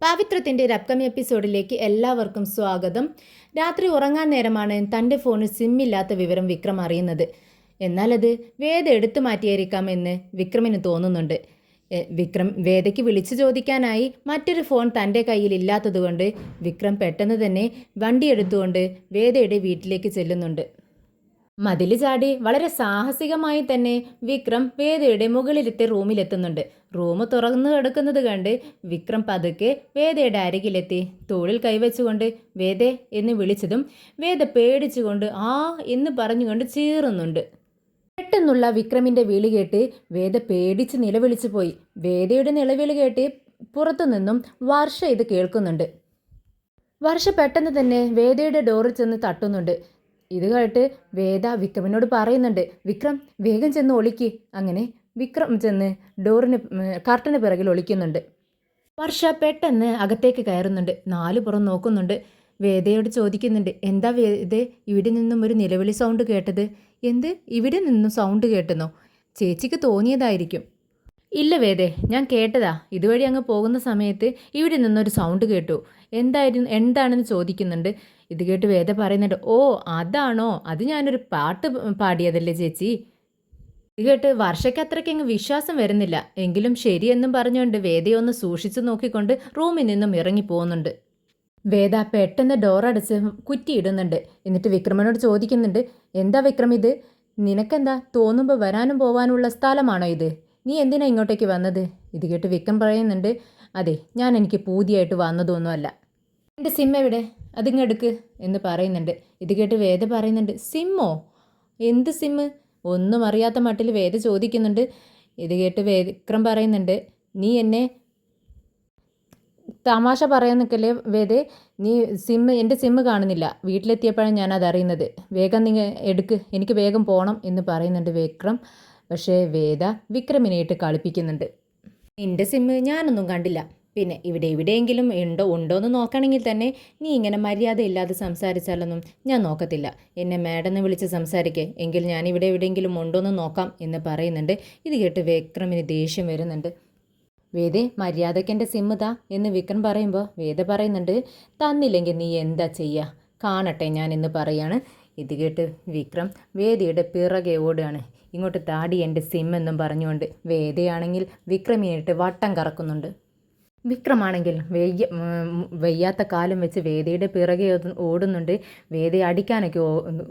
പാവിത്രത്തിന്റെ ഒരു എപ്പിസോഡിലേക്ക് എല്ലാവർക്കും സ്വാഗതം. രാത്രി ഉറങ്ങാൻ നേരമാണ് തന്റെ ഫോണിൽ സിമ്മില്ലാത്ത വിവരം വിക്രം അറിയുന്നത്. എന്നാൽ അത് വേദ എടുത്തു മാറ്റിയായിരിക്കാമെന്ന് വിക്രമിന് തോന്നുന്നുണ്ട്. വിക്രം വേദയ്ക്ക് വിളിച്ചു ചോദിക്കാനായി മറ്റൊരു ഫോൺ തന്റെ കയ്യിൽ ഇല്ലാത്തതുകൊണ്ട് വിക്രം പെട്ടെന്ന് തന്നെ വണ്ടി എടുത്തുകൊണ്ട് വേദയുടെ വീട്ടിലേക്ക് ചെല്ലുന്നുണ്ട്. മതിൽ ചാടി വളരെ സാഹസികമായി തന്നെ വിക്രം വേദയുടെ മുകളിലത്തെ റൂമിലെത്തുന്നുണ്ട്. റൂം തുറന്നു കിടക്കുന്നത് കണ്ട് വിക്രം പതുക്കെ വേദയുടെ അരികിലെത്തി. തോളിൽ കൈവച്ചുകൊണ്ട് വേദേ എന്ന് വിളിച്ചതും വേദ പേടിച്ചുകൊണ്ട് ആ എന്ന് പറഞ്ഞുകൊണ്ട് ചീറുന്നുണ്ട്. പെട്ടെന്നുള്ള വിക്രമിന്റെ വിളി കേട്ട് വേദ പേടിച്ച് നിലവിളിച്ചു പോയി. വേദയുടെ നിലവിളി കേട്ട് പുറത്തുനിന്നും വർഷ ഇത് കേൾക്കുന്നുണ്ട്. വർഷ പെട്ടെന്ന് തന്നെ വേദയുടെ ഡോറിൽ ചെന്ന് തട്ടുന്നുണ്ട്. ഇത് കേട്ട് വേദ വിക്രമിനോട് പറയുന്നുണ്ട് വിക്രം വേഗം ചെന്ന് ഒളിക്ക്. അങ്ങനെ വിക്രം ചെന്ന് ഡോറിന് കർട്ടന് പിറകിൽ ഒളിക്കുന്നുണ്ട്. വർഷ പെട്ടെന്ന് അകത്തേക്ക് കയറുന്നുണ്ട്. നാല് പുറം നോക്കുന്നുണ്ട്. വേദയോട് ചോദിക്കുന്നുണ്ട് എന്താ വേദ ഇവിടെ നിന്നും ഒരു നിലവിളി സൗണ്ട് കേട്ടത്? എന്ത്? ഇവിടെ നിന്നും സൗണ്ട് കേട്ടെന്നോ? ചേച്ചിക്ക് തോന്നിയതായിരിക്കും. ഇല്ല വേദേ ഞാൻ കേട്ടതാ. ഇതുവഴി അങ്ങ് പോകുന്ന സമയത്ത് ഇവിടെ നിന്നൊരു സൗണ്ട് കേട്ടു. എന്തായിരുന്നു എന്താണെന്ന് ചോദിക്കുന്നുണ്ട്. ഇത് കേട്ട് വേദ പറയുന്നുണ്ട് ഓ അതാണോ? അത് ഞാനൊരു പാട്ട് പാടിയതല്ലേ ചേച്ചി? ഇത് കേട്ട് വർഷയ്ക്ക് അങ്ങ് വിശ്വാസം വരുന്നില്ല. എങ്കിലും ശരിയെന്നും പറഞ്ഞുകൊണ്ട് വേദയെ ഒന്ന് സൂക്ഷിച്ചു നോക്കിക്കൊണ്ട് റൂമിൽ നിന്നും ഇറങ്ങി പോകുന്നുണ്ട്. വേദ പെട്ടെന്ന് ഡോറടച്ച് കുറ്റിയിടുന്നുണ്ട്. എന്നിട്ട് വിക്രമനോട് ചോദിക്കുന്നുണ്ട് എന്താ വിക്രം ഇത്? നിനക്കെന്താ? തോന്നുമ്പോൾ വരാനും പോവാനുള്ള സ്ഥലമാണോ ഇത്? നീ എന്തിനാ ഇങ്ങോട്ടേക്ക് വന്നത്? ഇത് കേട്ട് വിക്രം പറയുന്നുണ്ട് അതെ ഞാൻ എനിക്ക് പൂതിയായിട്ട് വന്നതൊന്നുമല്ല. എന്റെ സിം എവിടെ? അതിങ്ങ് എടുക്ക് എന്ന് പറയുന്നുണ്ട്. ഇത് കേട്ട് വേദ പറയുന്നുണ്ട് സിമ്മോ? എന്ത് സിമ്മ് ഒന്നും അറിയാത്ത മട്ടിൽ വേദ ചോദിക്കുന്നുണ്ട്. ഇത് കേട്ട് വിക്രം പറയുന്നുണ്ട് നീ എന്നെ തമാശ പറയാൻ വേദ? നീ സിമ്മ് എന്റെ സിമ്മ് കാണുന്നില്ല. വീട്ടിലെത്തിയപ്പോഴാണ് ഞാൻ അറിയുന്നത് വേഗം നിങ്ങൾ എടുക്ക് എനിക്ക് വേഗം പോകണം എന്ന് പറയുന്നുണ്ട് വിക്രം. പക്ഷേ വേദ വിക്രമിനെയിട്ട് കളിപ്പിക്കുന്നുണ്ട്. എന്റെ സിമ്മ് ഞാനൊന്നും കണ്ടില്ല. പിന്നെ ഇവിടെ എവിടെയെങ്കിലും ഉണ്ടോ ഉണ്ടോ എന്ന് നോക്കണമെങ്കിൽ തന്നെ നീ ഇങ്ങനെ മര്യാദയില്ലാതെ സംസാരിച്ചാലൊന്നും ഞാൻ നോക്കത്തില്ല. എന്നെ മാഡെന്ന് വിളിച്ച് സംസാരിക്കേ. എങ്കിൽ ഞാൻ ഇവിടെ എവിടെയെങ്കിലും ഉണ്ടോ എന്ന് നോക്കാം എന്ന് പറയുന്നുണ്ട്. ഇത് കേട്ട് വിക്രമിന് ദേഷ്യം വരുന്നുണ്ട്. വേദേ മര്യാദയ്ക്ക് എന്റെ എന്ന് വിക്രം പറയുമ്പോൾ വേദ പറയുന്നുണ്ട് തന്നില്ലെങ്കിൽ നീ എന്താ ചെയ്യുക കാണട്ടെ ഞാൻ എന്ന് പറയാണ്. ഇത് കേട്ട് വിക്രം വേദിയുടെ പിറകെ ഓടുകയാണ്. ഇങ്ങോട്ട് താടി എന്റെ സിം എന്നും പറഞ്ഞുകൊണ്ട് വേദയാണെങ്കിൽ വിക്രമിനിട്ട് വട്ടം കറക്കുന്നുണ്ട്. വിക്രമാണെങ്കിൽ വെയ്യ വെയ്യാത്ത കാലം വെച്ച് വേദയുടെ പിറകെ ഓടുന്നുണ്ട്. വേദയെ അടിക്കാനൊക്കെ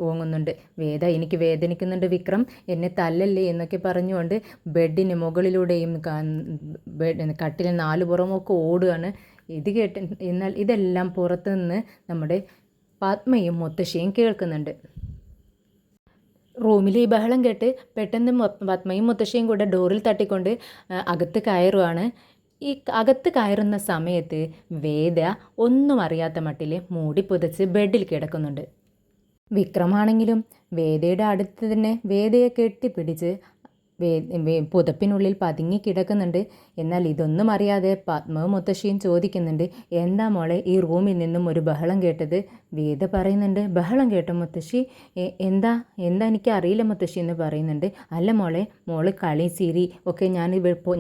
ഓങ്ങുന്നുണ്ട്. വേദ എനിക്ക് വേദനിക്കുന്നുണ്ട് വിക്രം. എന്നെ തല്ലല്ലേ എന്നൊക്കെ പറഞ്ഞുകൊണ്ട് ബെഡിന് മുകളിലൂടെയും കട്ടിലെ നാല് പുറമൊക്കെ ഓടുകയാണ്. ഇത് കേട്ട് എന്നാൽ ഇതെല്ലാം പുറത്തുനിന്ന് നമ്മുടെ പത്മയും മുത്തശ്ശിയും കേൾക്കുന്നുണ്ട്. റൂമിൽ ഈ ബഹളം കേട്ട് പെട്ടെന്ന് പത്മയും മുത്തശ്ശിയും കൂടെ ഡോറിൽ തട്ടിക്കൊണ്ട് അകത്ത് കയറുവാണ്. ഈ അകത്ത് കയറുന്ന സമയത്ത് വേദ ഒന്നും അറിയാത്ത മട്ടിൽ മൂടി പുതച്ച് ബെഡിൽ കിടക്കുന്നുണ്ട്. വിക്രമാണെങ്കിലും വേദയുടെ അടുത്ത് തന്നെ വേദയെ കെട്ടിപ്പിടിച്ച് പുതപ്പിനുള്ളിൽ പതുങ്ങി കിടക്കുന്നുണ്ട്. എന്നാൽ ഇതൊന്നും അറിയാതെ പത്മവും മുത്തശ്ശിയും ചോദിക്കുന്നുണ്ട് എന്താ മോളെ ഈ റൂമിൽ നിന്നും ഒരു ബഹളം കേട്ടത്? വേദ പറയുന്നുണ്ട് ബഹളം കേട്ട മുത്തശ്ശി. എന്താ? എന്താ എനിക്ക് അറിയില്ല മുത്തശ്ശി എന്ന് പറയുന്നുണ്ട്. അല്ല മോളെ മോൾ കളി ചിരി ഒക്കെ ഞാൻ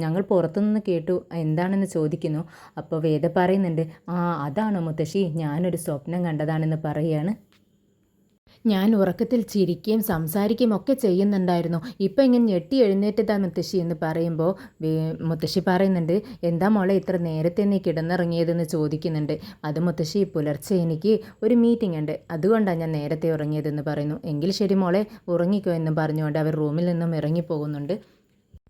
ഞങ്ങൾ പുറത്തുനിന്ന് കേട്ടു. എന്താണെന്ന് ചോദിക്കുന്നു? അപ്പോൾ വേദ പറയുന്നുണ്ട് ആ അതാണോ മുത്തശ്ശി? ഞാനൊരു സ്വപ്നം കണ്ടതാണെന്ന് പറയുകയാണ്. ഞാൻ ഉറക്കത്തിൽ ചിരിക്കുകയും സംസാരിക്കുകയും ഒക്കെ ചെയ്യുന്നുണ്ടായിരുന്നു. ഇപ്പം ഇങ്ങനെ ഞെട്ടി എഴുന്നേറ്റതാ മുത്തശ്ശി എന്ന് പറയുമ്പോൾ മുത്തശ്ശി പറയുന്നുണ്ട് എന്താ മോളെ ഇത്ര നേരത്തെ നീ കിടന്നിറങ്ങിയതെന്ന് ചോദിക്കുന്നുണ്ട്. അത് മുത്തശ്ശി പുലർച്ചെ എനിക്ക് ഒരു മീറ്റിംഗ് ഉണ്ട്. അതുകൊണ്ടാണ് ഞാൻ നേരത്തെ ഉറങ്ങിയതെന്ന് പറയുന്നു. എങ്കിൽ ശരി മോളെ ഉറങ്ങിക്കോ എന്ന് പറഞ്ഞുകൊണ്ട് അവർ റൂമിൽ നിന്നും ഇറങ്ങിപ്പോകുന്നുണ്ട്.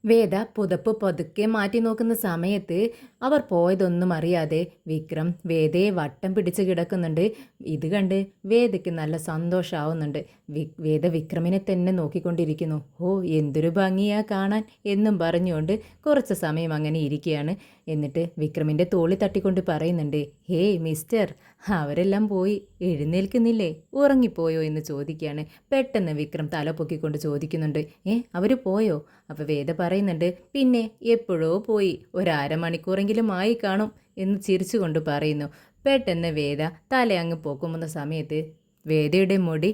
വേദ പുതപ്പ് പതുക്കെ മാറ്റി നോക്കുന്ന സമയത്ത് അവർ പോയതൊന്നും അറിയാതെ വിക്രം വേദയെ വട്ടം പിടിച്ച് കിടക്കുന്നുണ്ട്. ഇത് കണ്ട് വേദയ്ക്ക് നല്ല സന്തോഷമാവുന്നുണ്ട് വേദ വിക്രമിനെ തന്നെ നോക്കിക്കൊണ്ടിരിക്കുന്നു. ഓ എന്തൊരു ഭംഗിയാ കാണാൻ എന്നും പറഞ്ഞുകൊണ്ട് കുറച്ച് സമയം അങ്ങനെ ഇരിക്കുകയാണ്. എന്നിട്ട് വിക്രമിന്റെ തോളി തട്ടിക്കൊണ്ട് പറയുന്നുണ്ട് ഹേയ് മിസ്റ്റർ അവരെല്ലാം പോയി എഴുന്നേൽക്കുന്നില്ലേ? ഉറങ്ങിപ്പോയോ എന്ന് ചോദിക്കുകയാണ്. പെട്ടെന്ന് വിക്രം തല പൊക്കിക്കൊണ്ട് ചോദിക്കുന്നുണ്ട് ഏ അവർ പോയോ? അപ്പോൾ വേദ പറയുന്നുണ്ട് പിന്നെ എപ്പോഴോ പോയി. ഒരു ഒരമണിക്കൂറെങ്കിലും ആയി കാണും എന്ന് ചിരിച്ചുകൊണ്ട് പറയുന്നു. പെട്ടെന്ന് വേദ തല അങ്ങ് പോക്കുമുന്ന സമയത്ത് വേദയുടെ മുടി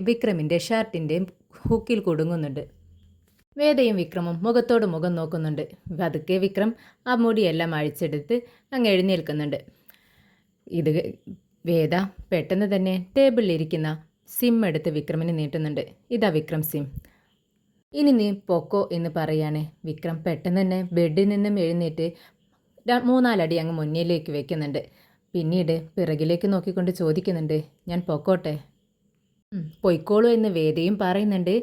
വിക്രമിന്റെ ഷർട്ടിന്റെ ഹുക്കിൽ കുടുങ്ങുന്നുണ്ട്. വേദയും വിക്രമും മുഖത്തോട് മുഖം നോക്കുന്നുണ്ട്. പതുക്കെ വിക്രം ആ മുടിയെല്ലാം അഴിച്ചെടുത്ത് അങ്ങ് എഴുന്നേൽക്കുന്നുണ്ട്. ഇത് വേദ പെട്ടെന്ന് തന്നെ ടേബിളിലിരിക്കുന്ന സിം എടുത്ത് വിക്രമിന് നീട്ടുന്നുണ്ട്. ഇതാ വിക്രം സിം. ഇനി നീ പൊക്കോ എന്ന് പറയാണ്. വിക്രം പെട്ടെന്ന് തന്നെ ബെഡിൽ നിന്നും എഴുന്നേറ്റ് മൂന്നാലടി അങ്ങ് മുന്നിലേക്ക് വെക്കുന്നുണ്ട്. പിന്നീട് പിറകിലേക്ക് നോക്കിക്കൊണ്ട് ചോദിക്കുന്നുണ്ട് ഞാൻ പൊക്കോട്ടെ? "ഉം, പൊയ്ക്കോളൂ എന്ന് വേദയും പറയുന്നുണ്ട്.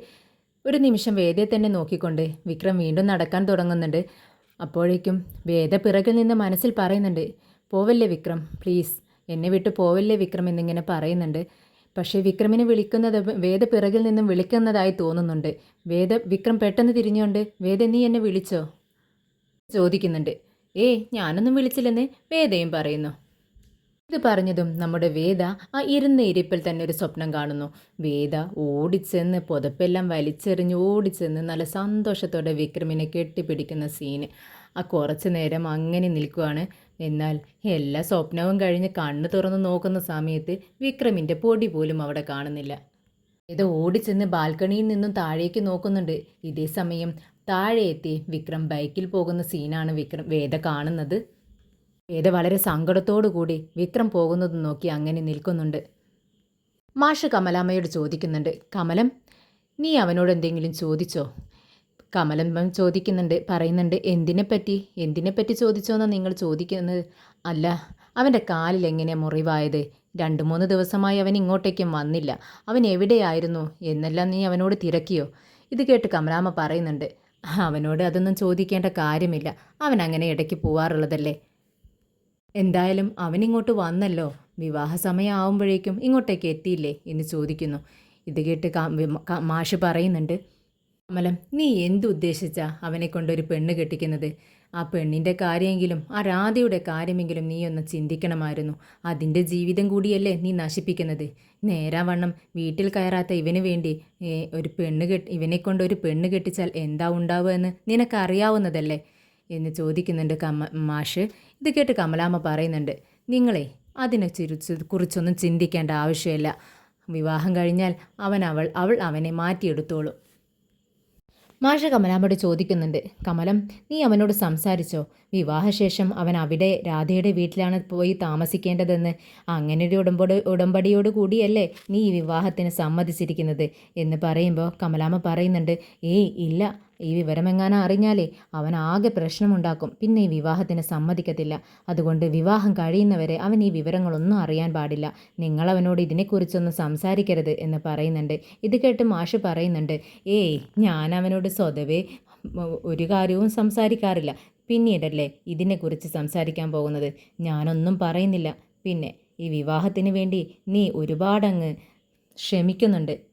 ഒരു നിമിഷം വേദയെ തന്നെ നോക്കിക്കൊണ്ട് വിക്രം വീണ്ടും നടക്കാൻ തുടങ്ങുന്നുണ്ട്. അപ്പോഴേക്കും വേദ പിറകിൽ നിന്ന് മനസ്സിൽ പറയുന്നുണ്ട് പോവല്ലേ വിക്രം പ്ലീസ് എന്നെ വിട്ട് പോവല്ലേ വിക്രം എന്നിങ്ങനെ പറയുന്നുണ്ട്. പക്ഷേ വിക്രമിനെ വിളിക്കുന്നത് വേദ പിറകിൽ നിന്നും വിളിക്കുന്നതായി തോന്നുന്നുണ്ട്. വേദ വിക്രം പെട്ടെന്ന് തിരിഞ്ഞുകൊണ്ട് വേദ നീ എന്നെ വിളിച്ചോ? ചോദിക്കുന്നുണ്ട്. ഏ ഞാനൊന്നും വിളിച്ചില്ലെന്ന് വേദയും പറയുന്നു. ഇത് പറഞ്ഞതും നമ്മുടെ വേദ ആ ഇരുന്ന ഇരിപ്പിൽ തന്നെ ഒരു സ്വപ്നം കാണുന്നു. വേദ ഓടിച്ചെന്ന് പുതപ്പെല്ലാം വലിച്ചെറിഞ്ഞ് ഓടിച്ചെന്ന് നല്ല സന്തോഷത്തോടെ വിക്രമിനെ കെട്ടിപ്പിടിക്കുന്ന സീന് ആ കുറച്ച് നേരം അങ്ങനെ നിൽക്കുകയാണ് എന്നാൽ എല്ലാ സ്വപ്നവും കഴിഞ്ഞ് കണ്ണ് തുറന്ന് നോക്കുന്ന സമയത്ത് വിക്രമിന്റെ പൊടി പോലും അവിടെ കാണുന്നില്ല. ഇത് ഓടിച്ചെന്ന് ബാൽക്കണിയിൽ നിന്നും താഴേക്ക് നോക്കുന്നുണ്ട്. ഇതേ സമയം താഴെ എത്തി വിക്രം ബൈക്കിൽ പോകുന്ന സീനാണ് വിക്രം വേദ കാണുന്നത്. വേദ വളരെ കൂടി വിക്രം പോകുന്നത് നോക്കി അങ്ങനെ നിൽക്കുന്നുണ്ട്. മാഷ് കമലാമ്മയോട് ചോദിക്കുന്നുണ്ട് കമലം നീ അവനോട് എന്തെങ്കിലും ചോദിച്ചോ? കമലം ചോദിക്കുന്നുണ്ട് പറയുന്നുണ്ട് എന്തിനെപ്പറ്റി? എന്തിനെപ്പറ്റി ചോദിച്ചോന്നാണ് നിങ്ങൾ ചോദിക്കുന്നത്? അല്ല അവന്റെ കാലിൽ എങ്ങനെയാണ് മുറിവായത്? രണ്ട് മൂന്ന് ദിവസമായി അവൻ ഇങ്ങോട്ടേക്കും വന്നില്ല. അവൻ എവിടെയായിരുന്നു? എന്നെല്ലാം നീ അവനോട് തിരക്കിയോ? ഇത് കേട്ട് കമലാമ്മ പറയുന്നുണ്ട് അവനോട് അതൊന്നും ചോദിക്കേണ്ട കാര്യമില്ല. അവൻ അങ്ങനെ ഇടയ്ക്ക് പോവാറുള്ളതല്ലേ? എന്തായാലും അവൻ ഇങ്ങോട്ട് വന്നല്ലോ. വിവാഹ സമയമാവുമ്പോഴേക്കും ഇങ്ങോട്ടേക്ക് എത്തിയില്ലേ എന്ന് ചോദിക്കുന്നു. ഇത് കേട്ട് മാഷ് പറയുന്നുണ്ട് കമലം നീ എന്തുദ്ദേശിച്ചാ അവനെ കൊണ്ടൊരു പെണ്ണ് കെട്ടിക്കുന്നത്? ആ പെണ്ണിന്റെ കാര്യമെങ്കിലും ആ രാധയുടെ കാര്യമെങ്കിലും നീ ഒന്ന് ചിന്തിക്കണമായിരുന്നു. അതിന്റെ ജീവിതം കൂടിയല്ലേ നീ നശിപ്പിക്കുന്നത്. നേരാവണ്ണം വീട്ടിൽ കയറാത്ത ഇവന് വേണ്ടി ഒരു പെണ്ണ് കെട്ടി ഇവനെ കൊണ്ട് ഒരു പെണ്ണ് കെട്ടിച്ചാൽ എന്താ ഉണ്ടാവുക എന്ന് നിനക്കറിയാവുന്നതല്ലേ? എന്ന് ചോദിക്കുന്നുണ്ട് കമ മാഷ്. ഇത് കേട്ട് കമലാമ്മ പറയുന്നുണ്ട് നിങ്ങളെ അതിനെ ചിരിച്ച് കുറിച്ചൊന്നും ചിന്തിക്കേണ്ട ആവശ്യമില്ല. വിവാഹം കഴിഞ്ഞാൽ അവൻ അവൾ അവൾ അവനെ മാറ്റിയെടുത്തോളും. മാഷ കമലാമ്മയോട് ചോദിക്കുന്നുണ്ട് കമലം നീ അവനോട് സംസാരിച്ചോ? വിവാഹശേഷം അവൻ അവിടെ രാധയുടെ വീട്ടിലാണ് പോയി താമസിക്കേണ്ടതെന്ന്. അങ്ങനെ ഒരു ഉടമ്പടി ഉടമ്പടിയോട് കൂടിയല്ലേ നീ ഈ വിവാഹത്തിന് സമ്മതിച്ചിരിക്കുന്നത്? എന്ന് പറയുമ്പോൾ കമലാമ്മ പറയുന്നുണ്ട് ഏയ് ഇല്ല. ഈ വിവരമെങ്ങാനും അറിഞ്ഞാലേ അവൻ ആകെ പ്രശ്നമുണ്ടാക്കും. പിന്നെ ഈ വിവാഹത്തിന് സമ്മതിക്കത്തില്ല. അതുകൊണ്ട് വിവാഹം കഴിയുന്നവരെ അവൻ ഈ വിവരങ്ങളൊന്നും അറിയാൻ പാടില്ല. നിങ്ങളവനോട് ഇതിനെക്കുറിച്ചൊന്നും സംസാരിക്കരുത് എന്ന് പറയുന്നുണ്ട്. ഇത് കേട്ട് മാഷ് പറയുന്നുണ്ട് ഏയ് ഞാൻ അവനോട് സ്വതവേ ഒരു കാര്യവും സംസാരിക്കാറില്ല. പിന്നീടല്ലേ ഇതിനെക്കുറിച്ച് സംസാരിക്കാൻ പോകുന്നത്? ഞാനൊന്നും പറയുന്നില്ല. പിന്നെ ഈ വിവാഹത്തിന് വേണ്ടി നീ ഒരുപാടങ്ങ് ക്ഷമിക്കുന്നുണ്ട്.